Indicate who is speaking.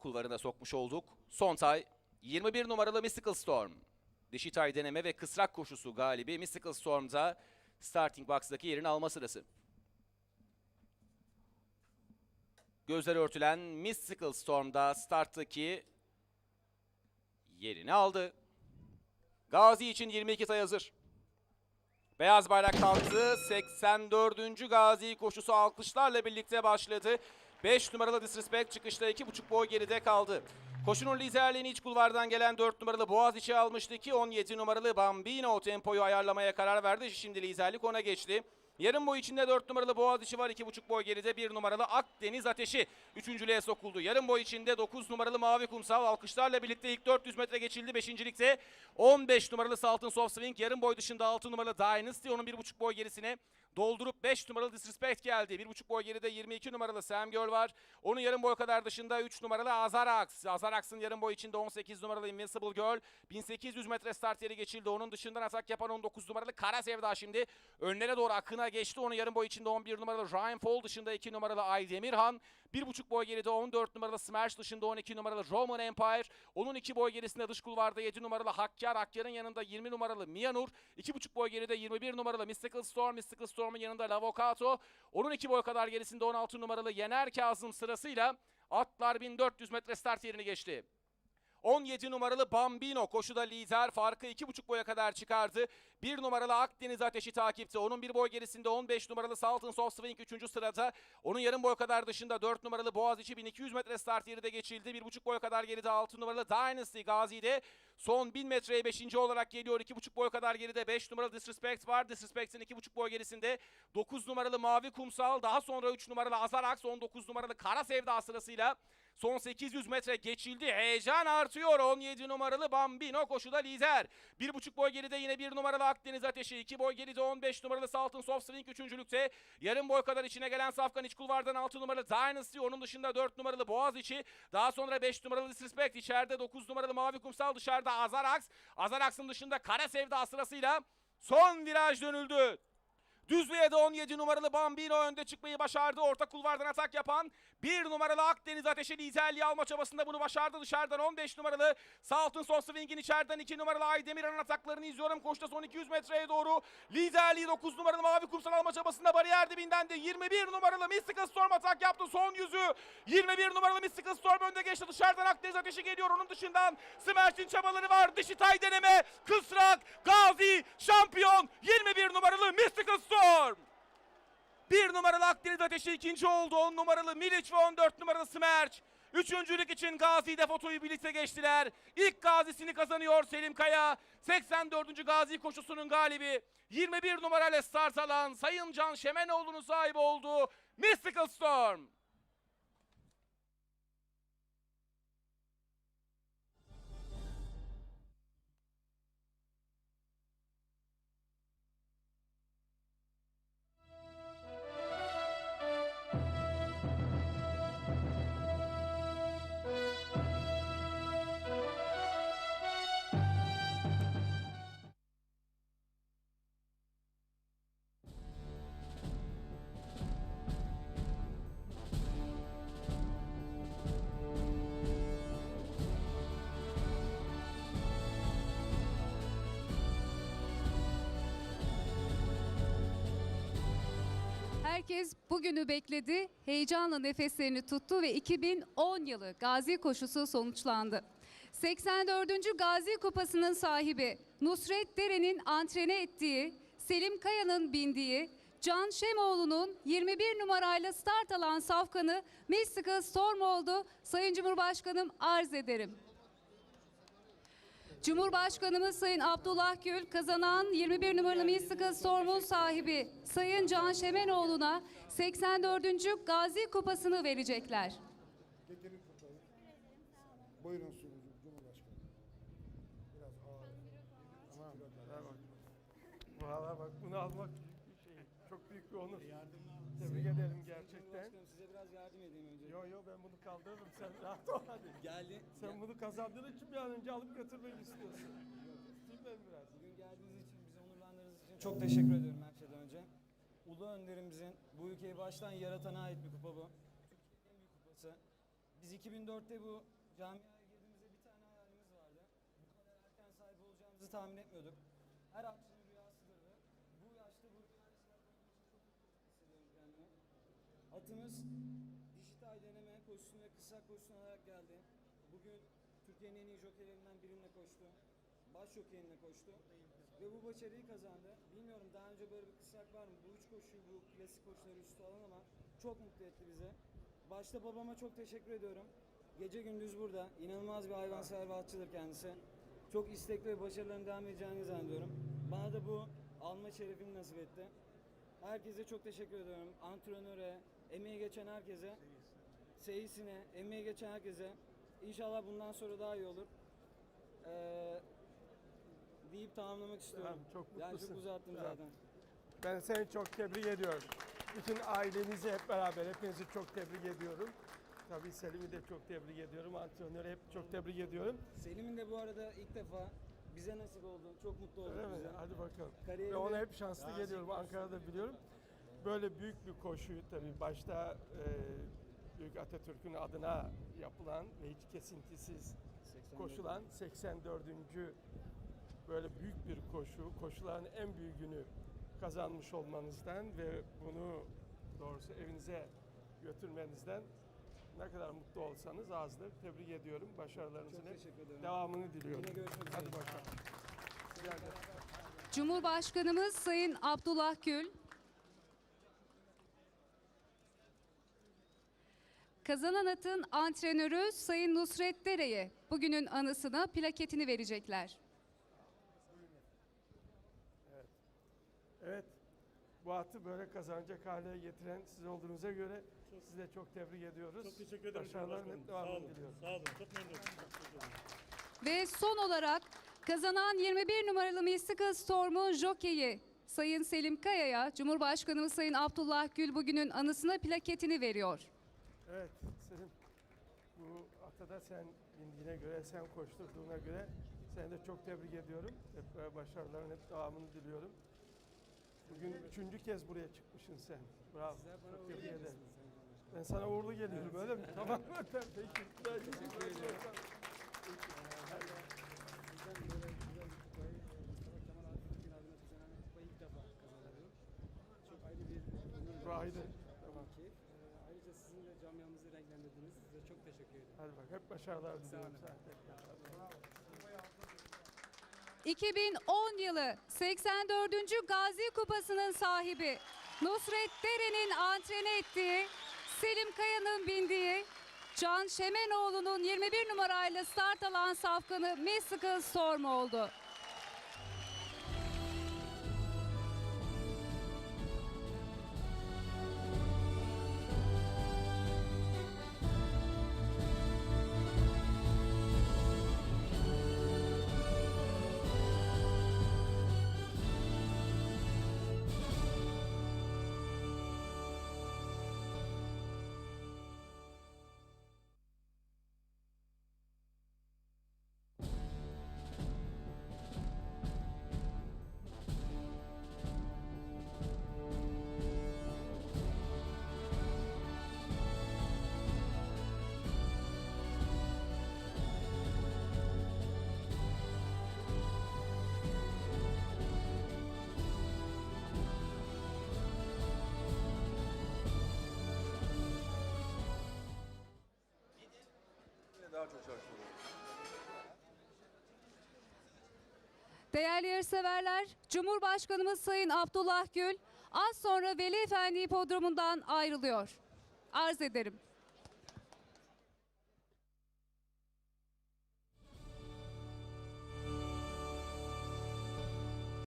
Speaker 1: kulvarına sokmuş olduk. Son tay 21 numaralı Mystical Storm. Dişi tay deneme ve kısrak koşusu galibi Mystical Storm'da starting box'daki yerini alma sırası. Gözleri örtülen Mystical Storm'da starttaki yerini aldı. Gazi için 22 tay hazır. Beyaz bayrak kalktı. 84. Gazi koşusu alkışlarla birlikte başladı. 5 numaralı Disrespect çıkışta 2,5 boy geride kaldı. Koşunun liderliğini iç kulvardan gelen 4 numaralı Boğaziçi almıştı ki 17 numaralı Bambino tempoyu ayarlamaya karar verdi. Şimdi liderlik ona geçti. Yarım boy içinde 4 numaralı Boğaziçi var. 2,5 boy geride 1 numaralı Akdeniz Ateşi. Üçüncülüğe sokuldu. Yarım boy içinde 9 numaralı Mavi Kumsal alkışlarla birlikte ilk 400 metre geçildi. Beşincilikte 15 numaralı Saltın Soft Swing. Yarım boy dışında 6 numaralı Dynasty. Onun 1,5 boy gerisine doldurup 5 numaralı Disrespect geldi. 1,5 boy geride 22 numaralı Sam Girl var. Onun yarım boy kadar dışında 3 numaralı Azarax. Azarax'ın yarım boy içinde 18 numaralı Invincible Girl. 1800 metre start yeri geçildi. Onun dışından atak yapan 19 numaralı Kara Sevda şimdi önlere doğru akına geçti. Onun yarım boy içinde 11 numaralı Ryan Fall dışında 2 numaralı Ay Demirhan. 1,5 boy geride 14 numaralı Smash dışında 12 numaralı Roman Empire. Onun 2 boy gerisinde dış kulvarda 7 numaralı Hakkar. Hakkar'ın yanında 20 numaralı Mianur. 2,5 boy geride 21 numaralı Mystical Storm. Mystical Storm'un yanında Lavocato. Onun 2 boy kadar gerisinde 16 numaralı Yener Kazım sırasıyla atlar 1400 metre start yerini geçti. 17 numaralı Bambino koşuda lider farkı 2,5 boya kadar çıkardı. 1 numaralı Akdeniz Ateşi takipte. Onun bir boy gerisinde 15 numaralı Salton Soft Swing 3. sırada. Onun yarım boy kadar dışında 4 numaralı Boğaziçi 1200 metre start yeri de geçildi. 1,5 boy kadar geride 6 numaralı Dynasty Gazi'de. Son 1000 metreye 5. olarak geliyor. 2,5 boy kadar geride 5 numaralı Disrespect var. Disrespect'in 2,5 boy gerisinde 9 numaralı Mavi Kumsal. Daha sonra 3 numaralı Azarax. 19 numaralı Kara Sevda sırasıyla Son 800 metre geçildi. Heyecan artıyor. 17 numaralı Bambino koşuda lider. 1,5 boy geride yine 1 numaralı Akdeniz Ateşi. 2 boy geride 15 numaralı Salton Soft Swing 3. Yarım boy kadar içine gelen Safkan iç kulvardan 6 numaralı Dynasty. Onun dışında 4 numaralı Boğaziçi. Daha sonra 5 numaralı Disrespect. içeride 9 numaralı Mavi Kumsal. Dışarıda Azarax. Azarax'ın dışında Kara Sevda sırasıyla son viraj dönüldü. Düzlüğe de 17 numaralı Bambino önde çıkmayı başardı. Orta kulvardan atak yapan 1 numaralı Akdeniz Ateşi liderliği alma çabasında bunu başardı. Dışarıdan 15 numaralı Saltın Soft Swing'in içeriden 2 numaralı Aydemir'in ataklarını izliyorum. Koşta son 200 metreye doğru liderliği 9 numaralı Mavi Kumsal alma çabasında bariyer dibinden de 21 numaralı Mystical Storm atak yaptı. Son yüzü 21 numaralı Mystical Storm önde geçti. Dışarıdan Akdeniz Ateşi geliyor. Onun dışından Smerch'in çabaları var. Dişi tay deneme. Kısrak, Gazi, şampiyon 21 numaralı Mystical Storm. Bir numaralı Akdeniz Ateşi ikinci oldu. 10 numaralı Milic ve 14 numaralı Smerç. Üçüncülük için Gazi'de fotoyu birlikte geçtiler. İlk gazisini kazanıyor Selim Kaya. 84. Gazi koşusunun galibi. 21 numarayla start alan Sayın Can Şemenoğlu'nun sahibi olduğu Mystical Storm.
Speaker 2: Herkes bugünü bekledi, heyecanla nefeslerini tuttu ve 2010 yılı Gazi koşusu sonuçlandı. 84. Gazi Kupası'nın sahibi Nusret Dere'nin antrene ettiği, Selim Kaya'nın bindiği, Can Şemoğlu'nun 21 numarayla start alan safkanı Mystical Storm oldu. Sayın Cumhurbaşkanım arz ederim. Cumhurbaşkanımız Sayın Abdullah Gül kazanan 21 numaralı Mystical Storm'un sahibi Sayın Can Şemenoğlu'na 84. Gazi Kupası'nı verecekler.
Speaker 3: Getirin kupayı. Buyurun sunucu Cumhurbaşkanı. Biraz ağır.
Speaker 4: Tamam, ver bak. Valla bak bunu almak büyük bir şey. Çok büyük bir onur. Tebrik ederim gerçekten.
Speaker 5: Başkanım size biraz yardım edeyim önce.
Speaker 4: Yo yo ben bunu kaldırırım sen rahat ol hadi.
Speaker 5: Geldi.
Speaker 4: Sen bunu kazandığın için bir an önce alıp götürmek istiyorsun. Ben biraz.
Speaker 5: Bugün geldiğiniz için, bizi onurlandırdığınız için çok teşekkür ediyorum her şeyden önce. Ulu önderimizin bu ülkeyi baştan yaratana ait bir kupa bu. Türkiye'nin en büyük kupası. Biz 2004'te bu camiaya girdiğimizde bir tane hayalimiz vardı. Bu kadar erken sahip olacağımızı tahmin etmiyorduk. Her akçının rüyasıdır ve bu yaşta bu rüyayı sahip olduğum için çok mutlu hissediyorum kendimi. Atımız dijital deneme koşusunu ve kısa koşusunu alarak geldi. Bugün Türkiye'nin en iyi jokeylerinden birine koştu. Baş jokeyinle koştu. Ve bu başarıyı kazandı. Bilmiyorum daha önce böyle bir kısrak var mı? Bu üç koşuyu, bu klasik koşuları üstü alan ama çok mutlu etti bize. Başta babama çok teşekkür ediyorum. Gece gündüz burada. İnanılmaz bir hayvansever ve atçıdır kendisi. Çok istekli ve başarılarının devam edeceğini zannediyorum. Bana da bu alma şerefini nasip etti. Herkese çok teşekkür ediyorum. Antrenöre, emeği geçen herkese, seyisine, emeği geçen herkese. İnşallah bundan sonra daha iyi olur. Ee, deyip tamamlamak istiyorum.
Speaker 4: Tamam, çok
Speaker 5: yani
Speaker 4: mutlusun.
Speaker 5: çok uzattım
Speaker 4: Tamam.
Speaker 5: zaten.
Speaker 4: Ben seni çok tebrik ediyorum. Bütün ailenizi hep beraber hepinizi çok tebrik ediyorum. Tabii Selim'i de çok tebrik ediyorum. Antrenörü hep çok tebrik ediyorum.
Speaker 5: Selim'in de bu arada ilk defa bize nasip oldu. Çok mutlu olduk
Speaker 4: Öyle mi?
Speaker 5: bize.
Speaker 4: Hadi bakalım.
Speaker 5: Kariyerinde-
Speaker 4: Ve ona hep şanslı geliyorum. Ankara'da biliyorum. Böyle büyük bir koşuyu tabii başta e, Büyük Atatürk'ün adına yapılan ve hiç kesintisiz koşulan 84. böyle büyük bir koşu, koşuların en büyüğünü kazanmış olmanızdan ve bunu doğrusu evinize götürmenizden ne kadar mutlu olsanız azdır. Tebrik ediyorum. Başarılarınızın devamını diliyorum.
Speaker 5: Yine görüşmek üzere.
Speaker 4: Hadi bakalım.
Speaker 2: Cumhurbaşkanımız Sayın Abdullah Gül, kazanan atın antrenörü Sayın Nusret Dere'ye bugünün anısına plaketini verecekler.
Speaker 4: Evet. Bu atı böyle kazanacak hale getiren siz olduğunuza göre sizi de çok tebrik ediyoruz.
Speaker 6: Çok teşekkür ederim.
Speaker 4: Başarıların devamını
Speaker 6: olun.
Speaker 4: diliyorum.
Speaker 6: Sağ olun. Çok memnun oldum.
Speaker 2: Ve son olarak kazanan 21 numaralı Mystical Storm'un jokeyi Sayın Selim Kaya'ya Cumhurbaşkanımız Sayın Abdullah Gül bugünün anısına plaketini veriyor.
Speaker 4: Evet Selim. Bu atada sen bindiğine göre, sen koşturduğuna göre seni de çok tebrik ediyorum. Hep böyle başarıların hep devamını diliyorum. Bugün üçüncü kez buraya çıkmışsın sen. Bravo. Çok tebrik ederim. Ben sana uğurlu geliyorum öyle mi? Tamam. Peki. Teşekkür ederim.
Speaker 5: Mustafa Kemal Atatürk'ün adına düzenlenen kupayı ilk defa kazanabiliyorum. Çok ayrı bir onur
Speaker 4: Bu ayrı.
Speaker 5: benim için.
Speaker 4: Tamam.
Speaker 5: Tabii ki. Ee, ayrıca sizin de camiamızı renklendirdiniz. Size çok teşekkür ederim.
Speaker 4: Hadi bak hep başarılar diliyorum
Speaker 5: olun.
Speaker 4: sana. Tekrar.
Speaker 2: 2010 yılı 84. Gazi Kupası'nın sahibi Nusret Dere'nin antrene ettiği, Selim Kaya'nın bindiği, Can Şemenoğlu'nun 21 numarayla start alan safkanı Mystical Storm oldu.
Speaker 7: Daha çok çalışmalı.
Speaker 2: Değerli yarışseverler, Cumhurbaşkanımız Sayın Abdullah Gül az sonra Veli Efendi Hipodromu'ndan ayrılıyor. Arz ederim.